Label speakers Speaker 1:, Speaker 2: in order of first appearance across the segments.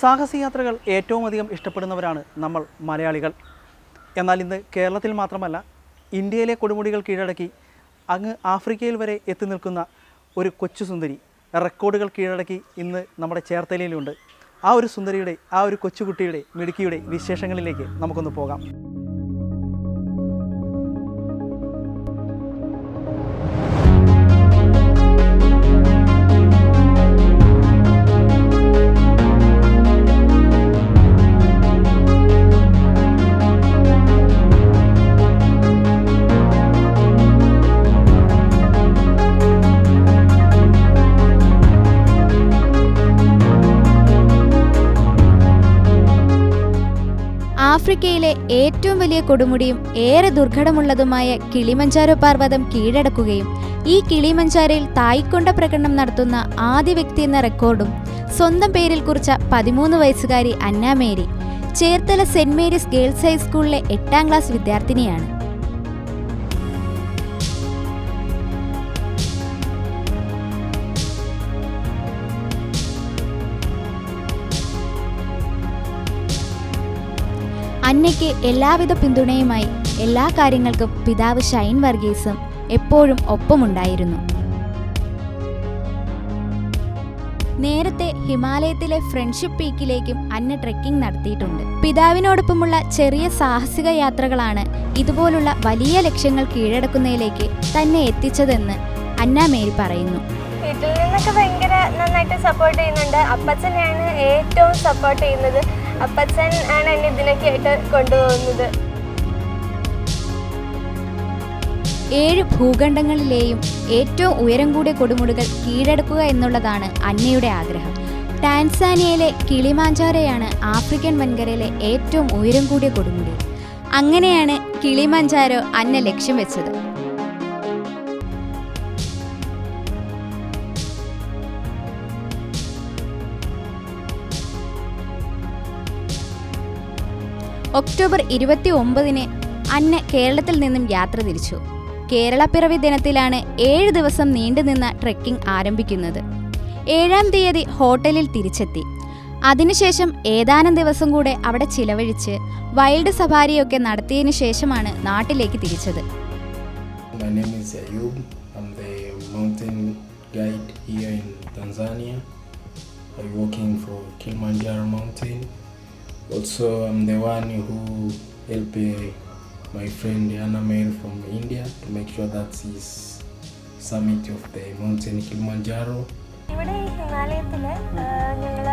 Speaker 1: സാഹസയാത്രകൾ ഏറ്റവും അധികം ഇഷ്ടപ്പെടുന്നവരാണ് നമ്മൾ മലയാളികൾ. എന്നാൽ ഇന്ന് കേരളത്തിൽ മാത്രമല്ല ഇന്ത്യയിലെ കൊടുമുടികൾ കീഴടക്കി അങ്ങ് ആഫ്രിക്കയിൽ വരെ എത്തി നിൽക്കുന്ന ഒരു കൊച്ചു സുന്ദരി റെക്കോർഡുകൾ കീഴടക്കി ഇന്ന് നമ്മുടെ ചേർത്തലയിലുണ്ട്. ആ ഒരു സുന്ദരിയുടെ ആ ഒരു കൊച്ചുകുട്ടിയുടെ മിടുക്കിയുടെ വിശേഷങ്ങളിലേക്ക് നമുക്കൊന്ന് പോകാം.
Speaker 2: ആഫ്രിക്കയിലെ ഏറ്റവും വലിയ കൊടുമുടിയും ഏറെ ദുർഘടമുള്ളതുമായ കിളിമഞ്ചാരോ പർവതം കീഴടക്കുകയും ഈ കിളിമഞ്ചാരയിൽ തായ്ക്കൊണ്ട പ്രകടനം നടത്തുന്ന ആദ്യ വ്യക്തി എന്ന റെക്കോർഡും സ്വന്തം പേരിൽ കുറിച്ച പതിമൂന്ന് വയസ്സുകാരി Annamary Cherthala Saint Mary's girls ഹൈസ്കൂളിലെ എട്ടാം ക്ലാസ് വിദ്യാർത്ഥിനിയാണ്. അന്നയ്ക്ക് എല്ലാവിധ പിന്തുണയുമായി എല്ലാ കാര്യങ്ങൾക്കും പിതാവ് ഷൈൻ വർഗീസും എപ്പോഴും ഒപ്പമുണ്ടായിരുന്നു. നേരത്തെ ഹിമാലയത്തിലെ ഫ്രണ്ട്ഷിപ്പ് പീക്കിലേക്കും അന്ന ട്രെക്കിംഗ് നടത്തിയിട്ടുണ്ട്. പിതാവിനോടൊപ്പമുള്ള ചെറിയ സാഹസിക യാത്രകളാണ് ഇതുപോലുള്ള വലിയ ലക്ഷ്യങ്ങൾ കീഴടക്കുന്നതിലേക്ക് തന്നെ എത്തിച്ചതെന്ന് അന്ന മേരി പറയുന്നു.
Speaker 3: വീട്ടിൽ നിന്നൊക്കെ ഭയങ്കര നന്നായിട്ട് സപ്പോർട്ട് ചെയ്യുന്നുണ്ട്. അപ്പച്ചനെയാണ് ഏറ്റവും സപ്പോർട്ട് ചെയ്യുന്നത് അപ്പച്ചൻ ആണ് എന്നെ ഇതിനൊക്കെ ആയിട്ട് കൊണ്ടുപോകുന്നത്.
Speaker 2: ഏഴ് ഭൂഖണ്ഡങ്ങളിലെയും ഏറ്റവും ഉയരം കൂടിയ കൊടുമുടികൾ കീഴടക്കുക എന്നുള്ളതാണ് അന്നയുടെ ആഗ്രഹം. ടാൻസാനിയയിലെ കിളിമാഞ്ചാരയാണ് ആഫ്രിക്കൻ വൻകരയിലെ ഏറ്റവും ഉയരം കൂടിയ കൊടുമുടി. അങ്ങനെയാണ് കിളിമാഞ്ചാരോ അന്ന ലക്ഷ്യം വെച്ചത്. ഒക്ടോബർ ഇരുപത്തി ഒമ്പതിന് അന്ന കേരളത്തിൽ നിന്നും യാത്ര തിരിച്ചു. കേരളപ്പിറവി ദിനത്തിലാണ് ഏഴ് ദിവസം നീണ്ടുനിന്ന ട്രെക്കിംഗ് ആരംഭിക്കുന്നത്. ഏഴാം തീയതി ഹോട്ടലിൽ തിരിച്ചെത്തി. അതിനുശേഷം ഏതാനും ദിവസം കൂടെ അവിടെ ചിലവഴിച്ച് വൈൽഡ് സഫാരിയൊക്കെ നടത്തിയതിനു ശേഷമാണ് നാട്ടിലേക്ക് തിരിച്ചത്.
Speaker 4: Guide here in Tanzania. I'm working for Kilimanjaro Mountain. Also, I'm the one who helped uh, my friend Anna Mail from India to make sure that his summit of the mountain Kilimanjaro.
Speaker 3: ഇവിടെ ഈ ഹിമാലയത്തിൽ ഞങ്ങൾ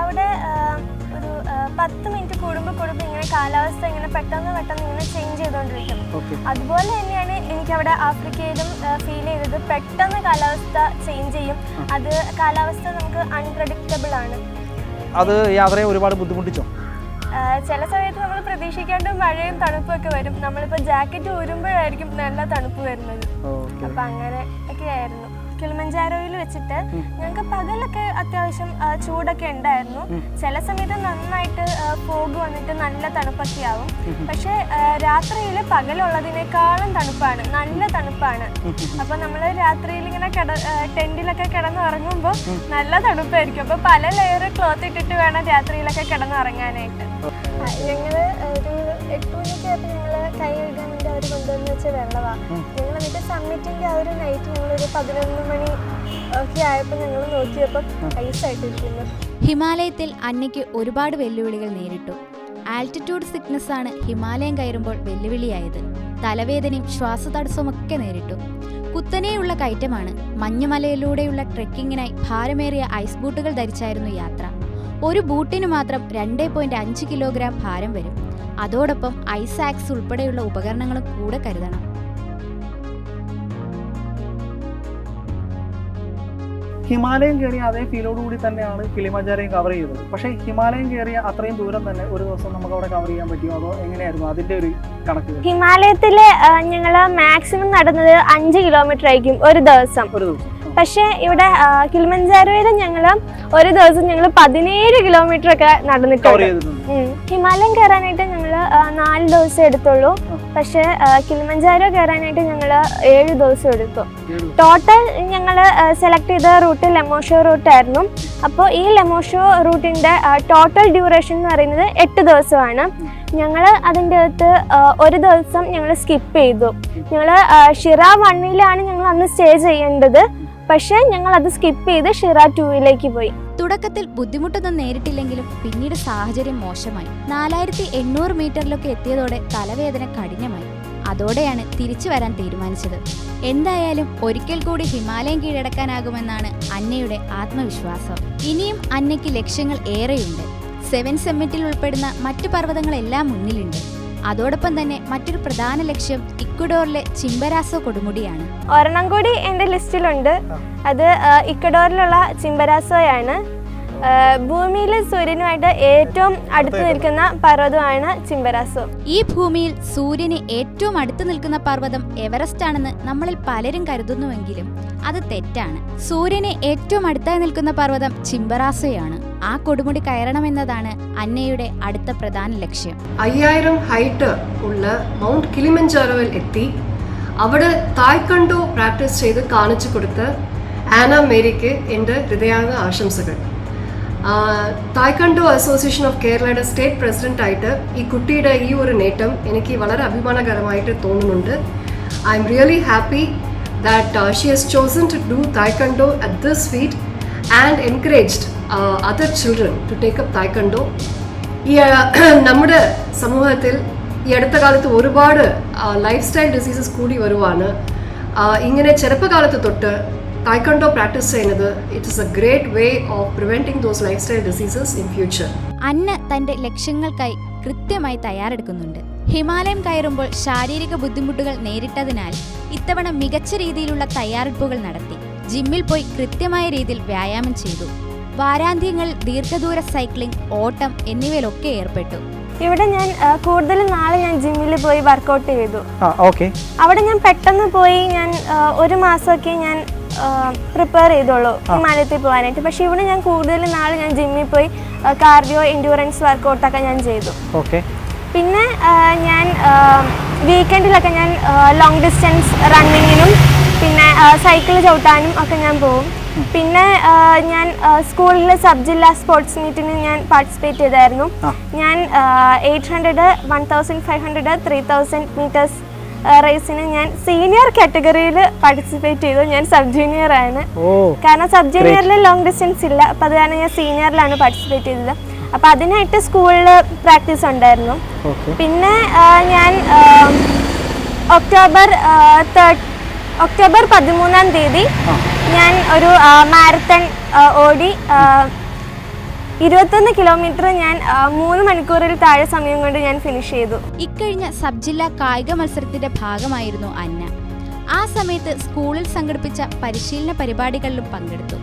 Speaker 3: അവിടെ ഒരു പത്ത് minute കൂടുമ്പോൾ കൂടുമ്പോൾ ഇങ്ങനെ കാലാവസ്ഥ ഇങ്ങനെ പെട്ടെന്ന് പെട്ടെന്ന് ഇങ്ങനെ ചേഞ്ച് ചെയ്തുകൊണ്ടിരിക്കും അതുപോലെ തന്നെയാണ് എനിക്ക് അവിടെ ആഫ്രിക്കയിലും ഫീൽ ചെയ്തത് പെട്ടെന്ന് കാലാവസ്ഥ ചേഞ്ച് ചെയ്യും. അത് കാലാവസ്ഥ നമുക്ക് അൺപ്രഡിക്റ്റബിൾ ആണ്.
Speaker 1: അത് യാത്രയെ ഒരുപാട് ബുദ്ധിമുട്ടിച്ചോ?
Speaker 3: ചില സമയത്ത് നമ്മൾ പ്രതീക്ഷിക്കാണ്ട് മഴയും തണുപ്പും ഒക്കെ വരും. നമ്മളിപ്പോ ജാക്കറ്റ് ഊരുമ്പോഴായിരിക്കും നല്ല തണുപ്പ് വരുന്നത്. അപ്പൊ അങ്ങനെ ഒക്കെ ആയിരുന്നു. കിളിമഞ്ചാരോയിൽ വെച്ചിട്ട് ഞങ്ങൾക്ക് പകലൊക്കെ അത്യാവശ്യം ചൂടൊക്കെ ഉണ്ടായിരുന്നു. ചില സമയത്ത് നന്നായിട്ട് ഫോഗ് വന്നിട്ട് നല്ല തണുപ്പൊക്കെ ആവും പക്ഷെ രാത്രിയിൽ പകലുള്ളതിനേക്കാളും തണുപ്പാണ്. നല്ല തണുപ്പാണ്. അപ്പൊ നമ്മൾ രാത്രിയിൽ ഇങ്ങനെ കിട ടെന്റിലൊക്കെ കിടന്നുറങ്ങുമ്പോൾ നല്ല തണുപ്പായിരിക്കും. അപ്പൊ പല ലെയർ ക്ലോത്ത് ഇട്ടിട്ട് വേണം രാത്രിയിലൊക്കെ കിടന്ന് ഉറങ്ങാനായിട്ട് ആ, ഞങ്ങൾ ഒരു എട്ട് മണിക്ക് ആയപ്പോൾ ഞങ്ങൾ കൈ കഴുകാൻ വേണ്ടി അവർ കൊണ്ടുവന്ന് വെച്ച വെള്ളമാ ഞങ്ങൾ എന്നിട്ട് സമ്മിറ്റിന്റെ ആ ഒരു നൈറ്റ് ഞങ്ങളൊരു പതിനൊന്ന് മണി ഒക്കെ ആയപ്പോൾ ഞങ്ങൾ നോക്കിയപ്പോൾ ഐസായിട്ടിരിക്കുന്നു
Speaker 2: ഹിമാലയത്തിൽ അന്നയ്ക്ക് ഒരുപാട് വെല്ലുവിളികൾ നേരിട്ടു. ആൾട്ടിറ്റ്യൂഡ് സിക്നസ് ആണ് ഹിമാലയം കയറുമ്പോൾ വെല്ലുവിളിയായത്. തലവേദനയും ശ്വാസതടസ്സവുമൊക്കെ നേരിട്ടു. കുത്തനെയുള്ള കയറ്റമാണ് മഞ്ഞുമലയിലൂടെയുള്ള ട്രെക്കിങ്ങിനായി ഭാരമേറിയ ഐസ് ബൂട്ടുകൾ ധരിച്ചായിരുന്നു യാത്ര. ഒരു ബൂട്ടിന് മാത്രം രണ്ട് പോയിന്റ് അഞ്ച് കിലോഗ്രാം ഭാരം വരും. അതോടൊപ്പം ഐസ് ആക്സ് ഉൾപ്പെടെയുള്ള ഉപകരണങ്ങളും കൂടെ കരുതണം.
Speaker 1: ഹിമാലയം കയറിയ അതേ ഫീലോട് കൂടി തന്നെയാണ് കിളിമഞ്ചാരയും കവർ ചെയ്തത് പക്ഷേ ഹിമാലയം കയറിയ അത്രയും ദൂരം തന്നെ ഒരു ദിവസം നമുക്ക് അവിടെ കവർ ചെയ്യാൻ പറ്റുമോ? അതോ എങ്ങനെയായിരുന്നു? അതിന്റെ ഒരു കണക്ക്
Speaker 3: ഹിമാലയത്തിൽ ഞങ്ങൾ മാക്സിമം നടന്നത് അഞ്ച് കിലോമീറ്റർ ആയിരിക്കും ഒരു ദിവസം.
Speaker 1: ഒരു ദിവസം.
Speaker 3: പക്ഷേ ഇവിടെ കിളിമഞ്ചാരോയിൽ ഞങ്ങൾ ഒരു ദിവസം ഞങ്ങൾ പതിനേഴ് കിലോമീറ്റർ ഒക്കെ നടന്നിട്ടുണ്ട് ഹിമാലയം കയറാനായിട്ട് ഞങ്ങൾ നാല് ദിവസം എടുത്തുള്ളൂ. പക്ഷേ കിളിമഞ്ചാരോ കയറാനായിട്ട് ഞങ്ങൾ ഏഴ് ദിവസം എടുത്തു. ടോട്ടൽ ഞങ്ങൾ സെലക്ട് ചെയ്ത റൂട്ട് ലെമോഷോ റൂട്ടായിരുന്നു അപ്പോൾ ഈ ലെമോഷോ റൂട്ടിന്റെ ടോട്ടൽ ഡ്യൂറേഷൻ എന്ന് പറയുന്നത് എട്ട് ദിവസമാണ്. ഞങ്ങൾ അതിന്റെ അകത്ത് ഒരു ദിവസം ഞങ്ങൾ സ്കിപ്പ് ചെയ്തു. ഞങ്ങൾ ഷിറ വണ്ണിലാണ് ഞങ്ങൾ അന്ന് സ്റ്റേ ചെയ്യേണ്ടത്. പക്ഷേ ഞങ്ങൾ അത് സ്കിപ്പ് ചെയ്ത് ഷിറ ടൂവിലേക്ക് പോയി.
Speaker 2: തുടക്കത്തിൽ ബുദ്ധിമുട്ടൊന്നും നേരിട്ടില്ലെങ്കിലും പിന്നീട് സാഹചര്യം മോശമായി. നാലായിരത്തി എണ്ണൂറ് മീറ്ററിലൊക്കെ എത്തിയതോടെ തലവേദന കഠിനമായി. അതോടെയാണ് തിരിച്ചു വരാൻ തീരുമാനിച്ചത്. എന്തായാലും ഒരിക്കൽ കൂടി ഹിമാലയം കീഴടക്കാനാകുമെന്നാണ് അന്നയുടെ ആത്മവിശ്വാസം. ഇനിയും അന്നയ്ക്ക് ലക്ഷ്യങ്ങൾ ഏറെയുണ്ട്. സെവൻ സെമ്മിറ്റിൽ ഉൾപ്പെടുന്ന മറ്റു പർവതങ്ങളെല്ലാം മുന്നിലുണ്ട്. അതോടൊപ്പം തന്നെ മറ്റൊരു പ്രധാന ലക്ഷ്യം ഇക്വഡോറിലെ ചിമ്പരാസോ കൊടുമുടിയാണ്.
Speaker 3: ഒരെണ്ണം കൂടി എന്റെ ലിസ്റ്റിലുണ്ട്. അത് ഇക്വഡോറിലുള്ള ഇക്കഡോറിലുള്ള ചിമ്പരാസോയാണ്. ഭൂമിയിൽ സൂര്യനുമായിട്ട് ഏറ്റവും അടുത്ത് നിൽക്കുന്ന പർവതമാണ് ചിമ്പരാസു.
Speaker 2: ഈ ഭൂമിയിൽ സൂര്യന് ഏറ്റവും അടുത്ത് നിൽക്കുന്ന പർവതം എവറസ്റ്റ് ആണെന്ന് നമ്മളിൽ പലരും കരുതുന്നുവെങ്കിലും അത് തെറ്റാണ്. സൂര്യന് ഏറ്റവും അടുത്തായി നിൽക്കുന്ന പർവതം ചിമ്പറാസയാണ് ആ കൊടുമുടി കയറണമെന്നതാണ് അന്നയുടെ അടുത്ത പ്രധാന ലക്ഷ്യം.
Speaker 5: അയ്യായിരം ഹൈറ്റ് ഉള്ള മൗണ്ട് കിളിമഞ്ചാരോയിൽ എത്തി. അവിടെ തായ്ക്കണ്ടോ പ്രാക്ടീസ് ചെയ്ത് കാണിച്ചു കൊടുത്ത് ആന മേരിക്ക് എന്റെ ഹൃദയാംഗ ആശംസകൾ. തായ്ക്കണ്ടോ അസോസിയേഷൻ ഓഫ് കേരളയുടെ സ്റ്റേറ്റ് പ്രസിഡന്റ് ആയിട്ട് ഈ കുട്ടിയുടെ ഈ ഒരു നേട്ടം എനിക്ക് വളരെ അഭിമാനകരമായിട്ട് തോന്നുന്നുണ്ട്. I'm really happy that she has chosen to do taekwondo at this feat and encouraged other children to take up taekwondo ഈ നമ്മുടെ സമൂഹത്തിൽ ഈ അടുത്ത കാലത്ത് ഒരുപാട് ലൈഫ് സ്റ്റൈൽ ഡിസീസസ് കൂടി വരുവാണ്. ഇങ്ങനെ ചെറുപ്പകാലത്ത് തൊട്ട് തായ്ക്കണ്ടോ പ്രാക്ടീസ് ചെയ്യുന്നത് it is a great way of preventing those lifestyle diseases in future
Speaker 2: Anna തന്റെ ലക്ഷ്യങ്ങൾക്കായി കൃത്യമായി തയ്യാറെടുക്കുന്നുണ്ട്. ഹിമാലയം കയറുമ്പോൾ ശാരീരിക ബുദ്ധിമുട്ടുകൾ നേരിട്ടതിനാൽ ഇത്തവണ മികച്ച രീതിയിലുള്ള തയ്യാറെടുപ്പുകൾ നടത്തി. ജിമ്മിൽ പോയി കൃത്യമായ രീതിയിൽ വ്യായാമം ചെയ്തു. വാരാന്ത്യങ്ങളിൽ ദീർഘദൂര സൈക്ലിംഗ് ഓട്ടം എന്നിവയിലൊക്കെ ഏർപ്പെട്ടു.
Speaker 3: ഇവിടെ ഞാൻ കൂടുതലും കൂടുതൽ നാളെ ഞാൻ ജിമ്മിൽ പോയി വർക്കൗട്ട് ചെയ്തു.
Speaker 1: ആ ഓക്കെ
Speaker 3: അവിടെ ഞാൻ പെട്ടെന്ന് പോയി ഞാൻ ഒരു മാസമൊക്കെ ഞാൻ പ്രിപ്പയർ ചെയ്തോളൂ ഹിമാലയത്തിൽ പോകാനായിട്ട്. പക്ഷെ ഇവിടെ ഞാൻ കൂടുതൽ നാൾ ഞാൻ ജിമ്മിൽ പോയി കാർഡിയോ എൻഡ്യൂറൻസ് വർക്കൗട്ടൊക്കെ ഞാൻ ചെയ്തു.
Speaker 1: ഓക്കെ
Speaker 3: പിന്നെ ഞാൻ വീക്കെൻഡിലൊക്കെ ഞാൻ ലോങ് ഡിസ്റ്റൻസ് റണ്ണിങ്ങിനും പിന്നെ സൈക്കിൾ ചവിട്ടാനും ഒക്കെ ഞാൻ പോകും. പിന്നെ ഞാൻ സ്കൂളിലെ സബ് ജില്ലാ സ്പോർട്സ് മീറ്റിന് ഞാൻ പാർട്ടിസിപ്പേറ്റ് ചെയ്തായിരുന്നു. ഞാൻ eight hundred one thousand five hundred three thousand metres റേസിന് ഞാൻ സീനിയർ കാറ്റഗറിയിൽ പാർട്ടിസിപ്പേറ്റ് ചെയ്തു. ഞാൻ സബ് ജൂനിയർ ആണ്. കാരണം സബ് ജൂനിയറിൽ ലോങ് ഡിസ്റ്റൻസ് ഇല്ല. അപ്പം അത് കാരണം ഞാൻ സീനിയറിലാണ് പാർട്ടിസിപ്പേറ്റ് ചെയ്തത്. അപ്പം അതിനായിട്ട് സ്കൂളിൽ പ്രാക്ടീസ് ഉണ്ടായിരുന്നു. പിന്നെ ഞാൻ ഒക്ടോബർ ഒക്ടോബർ പതിമൂന്നാം തീയതി ഞാൻ ഒരു മാരത്തൺ ഓടി ഇരുപത്തൊന്ന് കിലോമീറ്റർ ഞാൻ മൂന്ന് മണിക്കൂറിൽ താഴെ സമയം കൊണ്ട് ഞാൻ ഫിനിഷ് ചെയ്തു.
Speaker 2: ഇക്കഴിഞ്ഞ സബ് ജില്ലാ കായിക മത്സരത്തിന്റെ ഭാഗമായിരുന്നു അന്ന. ആ സമയത്ത് സ്കൂളിൽ സംഘടിപ്പിച്ച പരിശീലന പരിപാടികളിലും പങ്കെടുത്തു.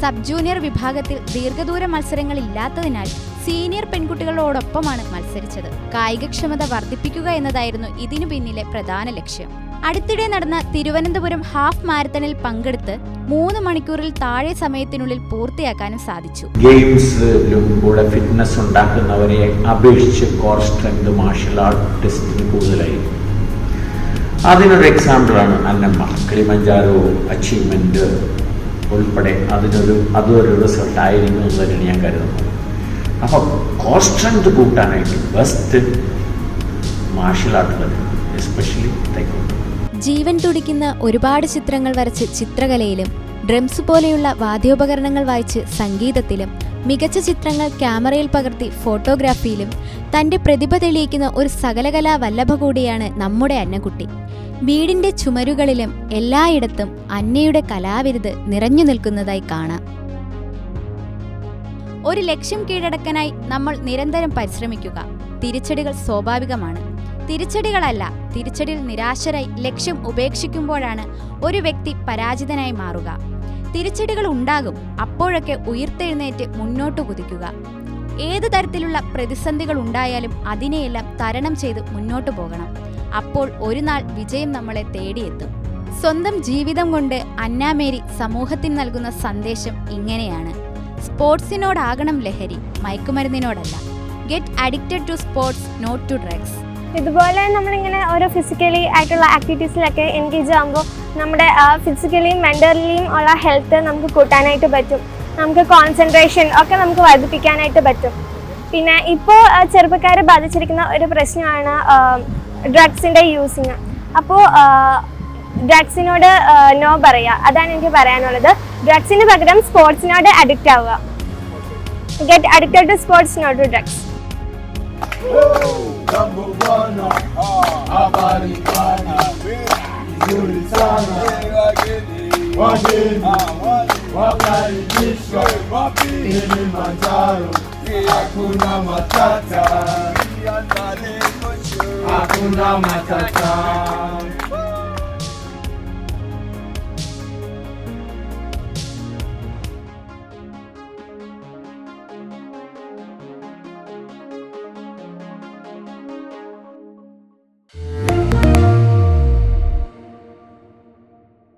Speaker 2: സബ് ജൂനിയർ വിഭാഗത്തിൽ ദീർഘദൂര മത്സരങ്ങൾ ഇല്ലാത്തതിനാൽ സീനിയർ പെൺകുട്ടികളോടൊപ്പമാണ് മത്സരിച്ചത്. കായികക്ഷമത വർദ്ധിപ്പിക്കുക എന്നതായിരുന്നു ഇതിനു പിന്നിലെ പ്രധാന ലക്ഷ്യം. അടുത്തിടെ നടന്ന തിരുവനന്തപുരം ഹാഫ് മാരത്തണിൽ പങ്കെടുത്ത് മൂന്ന് മണിക്കൂറിൽ താഴെ സമയത്തിനുള്ളിൽ പൂർത്തിയാക്കാനും സാധിച്ചു.
Speaker 6: ഗെയിംസിലും കൂടെ ഫിറ്റ്നസ് ഉണ്ടാക്കുന്നവരെ അപേക്ഷിച്ച് കോർ സ്ട്രെങ്ത് മാർഷൽ ആർട്ടിസ്റ്റിന് കൂടുതലായിരിക്കും അതിനൊരു എക്സാമ്പിളാണ് അന്നമ്മ. കിളിമഞ്ചാരോ അച്ചീവ്മെന്റ് ഉൾപ്പെടെ അതിനൊരു അതൊരു റിസൾട്ട് ആയിരുന്നു എന്ന് ഞാൻ കരുതുന്നു അപ്പോൾ സ്ട്രെങ്ത് കൂട്ടാനായിട്ട് ബെസ്റ്റ് മാർഷൽ ആർട്ടുകൾ എസ്പെഷ്യലി തൈക്കോണ്ട്
Speaker 2: ജീവൻ തുടിക്കുന്ന ഒരുപാട് ചിത്രങ്ങൾ വരച്ച് ചിത്രകലയിലും ഡ്രംസ് പോലെയുള്ള വാദ്യോപകരണങ്ങൾ വായിച്ച് സംഗീതത്തിലും മികച്ച ചിത്രങ്ങൾ ക്യാമറയിൽ പകർത്തി ഫോട്ടോഗ്രാഫിയിലും തന്റെ പ്രതിഭ തെളിയിക്കുന്ന ഒരു സകലകലാ വല്ലഭ കൂടിയാണ് നമ്മുടെ അന്നക്കുട്ടി. വീടിന്റെ ചുമരുകളിലും എല്ലായിടത്തും അന്നയുടെ കലാവിരുത് നിറഞ്ഞു നിൽക്കുന്നതായി കാണാം. ഒരു ലക്ഷ്യം കീഴടക്കാനായി നമ്മൾ നിരന്തരം പരിശ്രമിക്കുക. തിരിച്ചടികൾ സ്വാഭാവികമാണ്. തിരിച്ചടികളല്ല. തിരിച്ചടിയിൽ നിരാശരായി ലക്ഷ്യം ഉപേക്ഷിക്കുമ്പോഴാണ് ഒരു വ്യക്തി പരാജിതനായി മാറുക. തിരിച്ചടികൾ ഉണ്ടാകും. അപ്പോഴൊക്കെ ഉയർത്തെഴുന്നേറ്റ് മുന്നോട്ട് കുതിക്കുക. ഏത് തരത്തിലുള്ള പ്രതിസന്ധികൾ ഉണ്ടായാലും അതിനെയെല്ലാം തരണം ചെയ്ത് മുന്നോട്ട് പോകണം. അപ്പോൾ ഒരു നാൾ വിജയം നമ്മളെ തേടിയെത്തും. സ്വന്തം ജീവിതം കൊണ്ട് അന്നാമേരി സമൂഹത്തിന് നൽകുന്ന സന്ദേശം ഇങ്ങനെയാണ്. സ്പോർട്സിനോടാകണം ലഹരി മയക്കുമരുന്നിനോടല്ല. Get addicted to sports not to drugs.
Speaker 3: ഇതുപോലെ നമ്മളിങ്ങനെ ഓരോ ഫിസിക്കലി ആയിട്ടുള്ള ആക്ടിവിറ്റീസിലൊക്കെ എൻഗേജ് ആകുമ്പോൾ നമ്മുടെ ഫിസിക്കലിയും മെന്റലിയും ഉള്ള ഹെൽത്ത് നമുക്ക് കൂട്ടാനായിട്ട് പറ്റും. നമുക്ക് കോൺസെൻട്രേഷൻ ഒക്കെ നമുക്ക് വർദ്ധിപ്പിക്കാനായിട്ട് പറ്റും. പിന്നെ ഇപ്പോൾ ചെറുപ്പക്കാരെ ബാധിച്ചിരിക്കുന്ന ഒരു പ്രശ്നമാണ് ഡ്രഗ്സിന്റെ യൂസിങ് അപ്പോൾ ഡ്രഗ്സിനോട് നോ പറയുക അതാണ് എനിക്ക് പറയാനുള്ളത്. ഡ്രഗ്സിന് പകരം സ്പോർട്സിനോട് അഡിക്റ്റ് ആവുക. Get addicted to sports not to drugs Jambo bwana, habari bwana, vizuri sana. Wageni. Wakaribishwa.
Speaker 7: Kilimanjaro, hakuna matata, hakuna matata.